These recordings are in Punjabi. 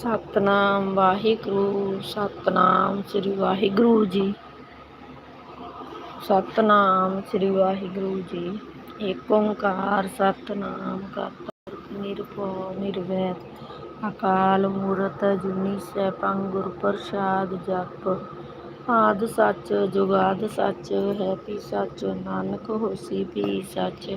ਸਤਨਾਮ ਵਾਹਿਗੁਰੂ, ਸਤਨਾਮ ਸ੍ਰੀ ਵਾਹਿਗੁਰੂ ਜੀ। ਸਤਨਾਮ ਸ੍ਰੀ ਵਾਹਿਗੁਰੂ ਜੀ। ਏਕ ਓੰਕਾਰ ਸਤਨਾਮ ਕਰਤਾ ਪੁਰਖ ਨਿਰਭਉ, ਨਿਰਵੈਰ। ਅਕਾਲ ਮੂਰਤ ਅਜੂਨੀ ਸੈਭੰ, ਗੁਰ ਪ੍ਰਸਾਦ ਜਪ। ਆਦ ਸੱਚ, ਜੁਗਾਦ ਸੱਚ, ਹੈ ਪੀ ਸੱਚ। ਨਾਨਕ ਹੋਸੀ ਪੀ ਸੱਚ।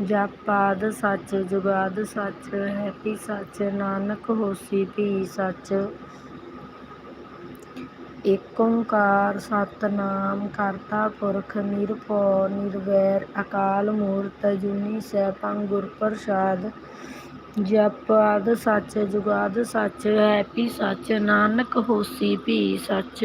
ਜਪਾਦ ਸੱਚ, ਜੁਗਾਦ ਸੱਚ, ਹੈਪੀ ਸੱਚ, ਨਾਨਕ ਹੋਸੀ ਭੀ ਸੱਚ। ਏਕ ਓੰਕਾਰ ਸਤਨਾਮ ਕਰਤਾ ਪੁਰਖ, ਨਿਰਭਉ, ਨਿਰਵੈਰ, ਅਕਾਲ ਮੂਰਤ ਅਜੂਨੀ ਸੈਭੰ ਗੁਰ ਪ੍ਰਸਾਦ। ਜਪ ਆਦ ਸੱਚ, ਜੁਗਾਦ ਸੱਚ, ਹੈਪੀ ਸੱਚ, ਨਾਨਕ ਹੋਸੀ ਭੀ ਸੱਚ।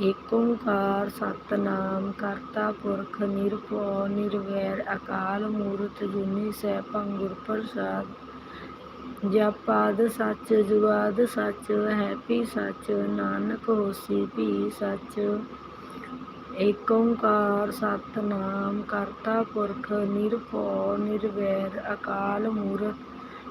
ਏਕ ਓੰਕਾਰ ਸਤਿਨਾਮ, ਕਰਤਾ ਪੁਰਖ, ਨਿਰਭਉ, ਨਿਰਵੈਰ, ਅਕਾਲ ਮੂਰਤ ਅਜੂਨੀ ਸੈਭੰ ਗੁਰ ਪ੍ਰਸਾਦਿ ਜਪੁ ਸੱਚ, ਜੁਗਾਦਿ ਸੱਚ, ਹੈਪੀ ਸੱਚ, ਨਾਨਕ ਹੋਸੀ, ਭੀ ਸੱਚ। ਏਕ ਓੰਕਾਰ ਸਤਨਾਮ, ਕਰਤਾ ਪੁਰਖ, ਨਿਰਭਉ, ਨਿਰਵੈਰ, ਅਕਾਲ ਮੂਰਤ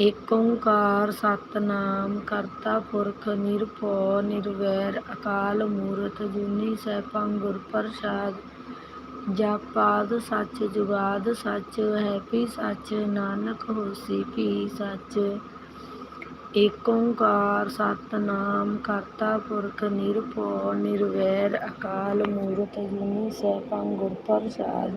ਏਕ ਓੰਕਾਰ ਸਤਿਨਾਮ ਕਰਤਾ ਪੁਰਖ ਨਿਰਭਉ ਨਿਰਵੈਰ ਅਕਾਲ ਮੂਰਤ ਅਜੂਨੀ ਸੈਭੰ ਗੁਰ ਪ੍ਰਸਾਦਿ ਜਪੁ ਆਦਿ ਸੱਚ ਜੁਗਾਦ ਸੱਚ ਹੈਪੀ ਸੱਚ, ਨਾਨਕ ਹੋਸੀ ਭੀ ਸੱਚ। ਏਕ ਓੰਕਾਰ ਸਤਿਨਾਮ ਕਰਤਾ ਪੁਰਖ ਨਿਰਭਉ ਨਿਰਵੈਰ ਅਕਾਲ ਮੂਰਤ ਅਜੂਨੀ ਸੈਭੰ ਗੁਰ ਪ੍ਰਸਾਦਿ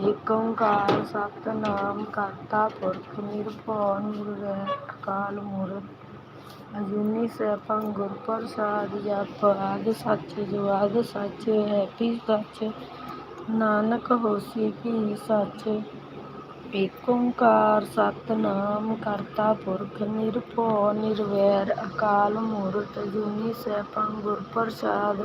ਏਕ ਓੰਕਾਰ ਸਤਿਨਾਮ ਕਰਤਾ ਪੁਰਖ ਨਿਰਭਉ ਨਿਰਵੈਰ ਅਕਾਲ ਮੂਰਤ। ਅਜੂਨੀ ਸੈਭੰ ਗੁਰ ਪ੍ਰਸਾਦਿ ਜਪੁ ਆਦਿ ਸੱਚ ਜੁਗਾਦਿ ਸੱਚ ਹੈ ਭੀ ਸੱਚ। ਨਾਨਕ ਹੋਸੀ ਭੀ ਸੱਚ। ਏਕ ਓੰਕਾਰ ਸਤਿਨਾਮ ਕਰਤਾ ਪੁਰਖ ਨਿਰਭਉ ਨਿਰਵੈਰ ਅਕਾਲ ਮੂਰਤ। ਅਜੂਨੀ ਸੈਭੰ ਗੁਰ ਪ੍ਰਸਾਦਿ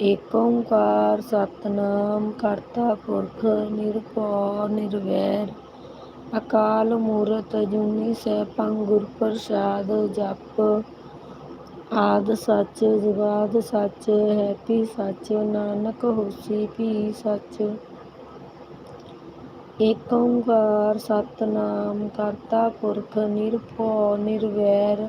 ਏਕ ਓੰਕਾਰ ਸਤਨਾਮ ਕਰਤਾ ਪੁਰਖ ਨਿਰਭਉ ਨਿਰਵੈਰ। ਅਕਾਲ ਮੂਰਤ ਅਜੂਨੀ ਸੈਭੰ ਗੁਰ ਪ੍ਰਸਾਦ ਜਪ। ਆਦਿ ਸੱਚ, ਜੁਗਾਦ ਸੱਚ ਹੈ ਭੀ ਸੱਚ, ਨਾਨਕ ਹੋਸੀ ਭੀ ਸੱਚ। ਏਕ ਓੰਕਾਰ ਸਤਨਾਮ ਕਰਤਾ ਪੁਰਖ ਨਿਰਭਉ ਨਿਰਵੈਰ।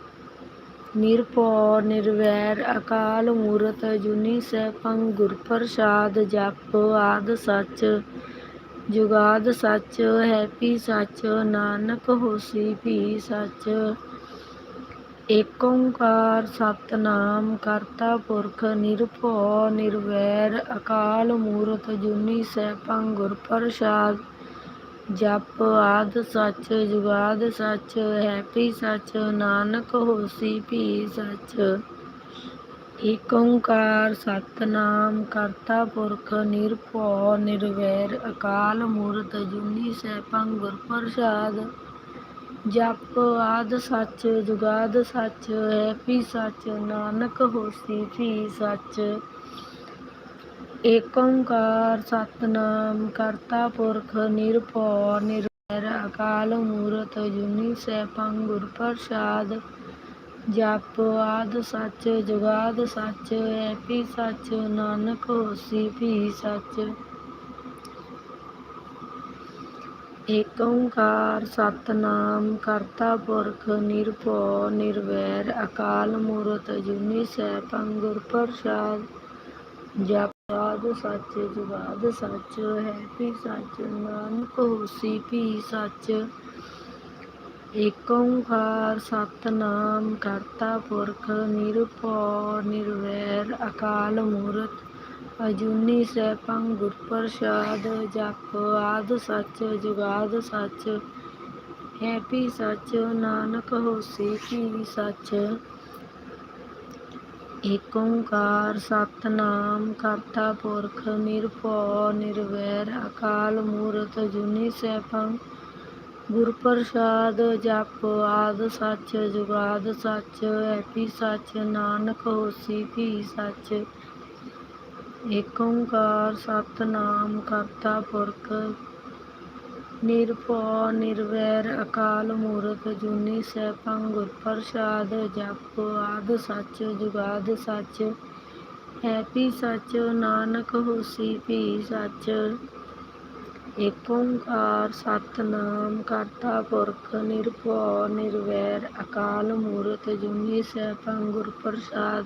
ਨਿਰਭਉ, ਨਿਰਵੈਰ, ਅਕਾਲ ਮੂਰਤ ਅਜੂਨੀ ਸੈਭੰ ਗੁਰ ਪ੍ਰਸਾਦ ਜਪ ਆਦ ਸੱਚ, ਜੁਗਾਦ ਸੱਚ, ਹੈਪੀ ਸੱਚ, ਨਾਨਕ ਹੋਸੀ ਭੀ ਸੱਚ। ਏਕ ਓੰਕਾਰ ਸਤਿਨਾਮ ਕਰਤਾ ਪੁਰਖ, ਨਿਰਭਉ, ਨਿਰਵੈਰ, ਅਕਾਲ ਮੂਰਤ ਅਜੂਨੀ ਸੈਭੰ ਗੁਰ ਪ੍ਰਸਾਦ ਜਪ ਆਦ ਸੱਚ, ਜੁਗਾਦ ਸੱਚ, ਹੈਪੀ ਸੱਚ, ਨਾਨਕ ਹੋਸੀ ਭੀ ਸੱਚ। ਏਕ ਓੰਕਾਰ ਸਤਿਨਾਮ ਕਰਤਾ ਪੁਰਖ ਨਿਰਭਉ ਨਿਰਵੈਰ ਅਕਾਲ ਮੂਰਤ ਅਜੂਨੀ ਸੈਭੰ ਗੁਰ ਪ੍ਰਸਾਦ। ਜਪ ਆਦ ਸੱਚ, ਜੁਗਾਦ ਸੱਚ, ਹੈਪੀ ਸੱਚ, ਨਾਨਕ ਹੋਸੀ ਭੀ ਸੱਚ। ਏਕ ਓੰਕਾਰ ਸਤਨਾਮ ਕਰਤਾ ਪੁਰਖ ਨਿਰਭਉ ਨਿਰਵੈਰ ਅਕਾਲ ਮੂਰਤ ਅਜੂਨੀ ਸੈਭੰ ਗੁਰ ਪ੍ਰਸਾਦ, ਜਪ ਆਦ ਸੱਚ, ਜੁਗਾਦ ਸੱਚ ਹੈ ਸੱਚ, ਨਾਨਕ ਹੋਸੀ ਭੀ ਸੱਚ। ਏਕ ਓੰਕਾਰ ਸਤਨਾਮ ਕਰਤਾ ਪੁਰਖ ਨਿਰਭਉ ਨਿਰਵੈਰ ਅਕਾਲ ਮੂਰਤ ਅਜੂਨੀ ਸੈਭੰ ਗੁਰ ਪ੍ਰਸਾਦ, ਜਪ ਆਦ ਸੱਚ, ਜੁਗਾਦ ਸੱਚ ਹੈ ਭੀ ਸੱਚ। ਨਾਨਕ ਹੋਸੀ ਭੀ ਸੱਚ। ਏਕ ਓੰਕਾਰ ਸਤਿਨਾਮ ਕਰਤਾ ਪੁਰਖ, ਨਿਰਭਉ ਨਿਰਵੈਰ, ਅਕਾਲ ਮੂਰਤ। ਅਜੂਨੀ ਸੈਭੰ ਗੁਰ ਪ੍ਰਸਾਦ, ਜਪ ਆਦ ਸੱਚ, ਜੁਗਾਦ ਸੱਚ। ਹੈ ਭੀ ਸੱਚ। ਨਾਨਕ ਹੋਸੀ ਭੀ ਸੱਚ। ਏਕ ਓੰਕਾਰ ਸਤਨਾਮ ਕਰਤਾ ਪੁਰਖ ਨਿਰਭਉ ਨਿਰਵੈਰ ਅਕਾਲ ਮੂਰਤ ਅਜੂਨੀ ਸੈਭੰ, ਗੁਰ ਪ੍ਰਸਾਦ ਜਪ ਆਦ ਸੱਚ, ਜੁਗਾਦ ਸੱਚ, ਐਪੀ ਸੱਚ, ਨਾਨਕ ਹੋਸੀ ਭੀ ਸੱਚ। ਏਕ ਓੰਕਾਰ ਸਤਿਨਾਮ ਕਰਤਾ ਪੁਰਖ ਨਿਰਭਉ, ਨਿਰਵੈਰ, ਅਕਾਲ ਮੂਰਤ ਜੂਨੀ ਸੈਭੰ ਗੁਰ ਪ੍ਰਸਾਦ ਜਪ ਆਦ ਸੱਚ, ਜੁਗਾਦ ਸੱਚ। ਹੈ ਭੀ ਸੱਚ, ਨਾਨਕ ਹੋਸੀ ਭੀ ਸੱਚ। ਏਕ ਓੰਕਾਰ, ਸਤਿਨਾਮ, ਕਰਤਾ ਪੁਰਖ, ਨਿਰਭਉ, ਨਿਰਵੈਰ, ਅਕਾਲ ਮੂਰਤ ਜੂਨੀ ਸੈਭੰ ਗੁਰ ਪ੍ਰਸਾਦ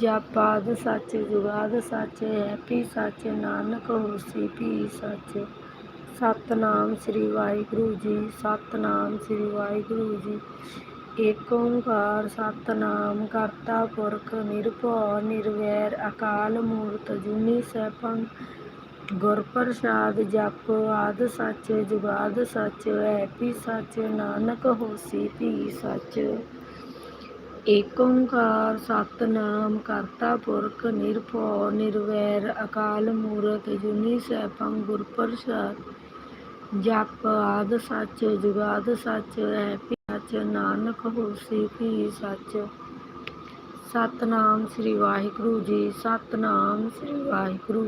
ਜਪ ਆਦਿ ਸੱਚ, ਜੁਗਾਦ ਸੱਚ ਹੈਪੀ ਸੱਚ, ਨਾਨਕ ਹੋਸੀ ਭੀ ਸੱਚ। ਸਤਨਾਮ ਸ੍ਰੀ ਵਾਹਿਗੁਰੂ ਜੀ, ਸਤਨਾਮ ਸ੍ਰੀ ਵਾਹਿਗੁਰੂ ਜੀ। ਏਕ ਓੰਕਾਰ, ਸਤਨਾਮ ਕਰਤਾ ਪੁਰਖ, ਨਿਰਭਉ, ਨਿਰਵੈਰ, ਅਕਾਲ ਮੂਰਤ, ਜੁਨੀ ਸੈਭੰ। ਗੁਰ ਪ੍ਰਸਾਦ ਜਪ, ਆਦ ਸੱਚ, ਜੁਗਾਦ ਸੱਚ, ਹੈ ਪੀ ਸੱਚ, ਨਾਨਕ ਹੋਸੀ ਭੀ ਸੱਚ। ਏਕ ਓੰਕਾਰ ਸਤਨਾਮ ਕਰਤਾ ਪੁਰਖ ਨਿਰਭਉ ਨਿਰਵੈਰ ਅਕਾਲ ਮੂਰਤ ਜੁਨੀ ਸੈਭੰ ਗੁਰ ਪ੍ਰਸਾਦ, ਜਪ ਆਦ ਸੱਚ, ਜੁਗਾਦ ਸੱਚ ਹੈਪੀ ਸੱਚ, ਨਾਨਕ ਹੋਸੀ ਭੀ ਸੱਚ। ਸਤਨਾਮ ਸ੍ਰੀ ਵਾਹਿਗੁਰੂ ਜੀ, ਸਤਨਾਮ ਸ੍ਰੀ ਵਾਹਿਗੁਰੂ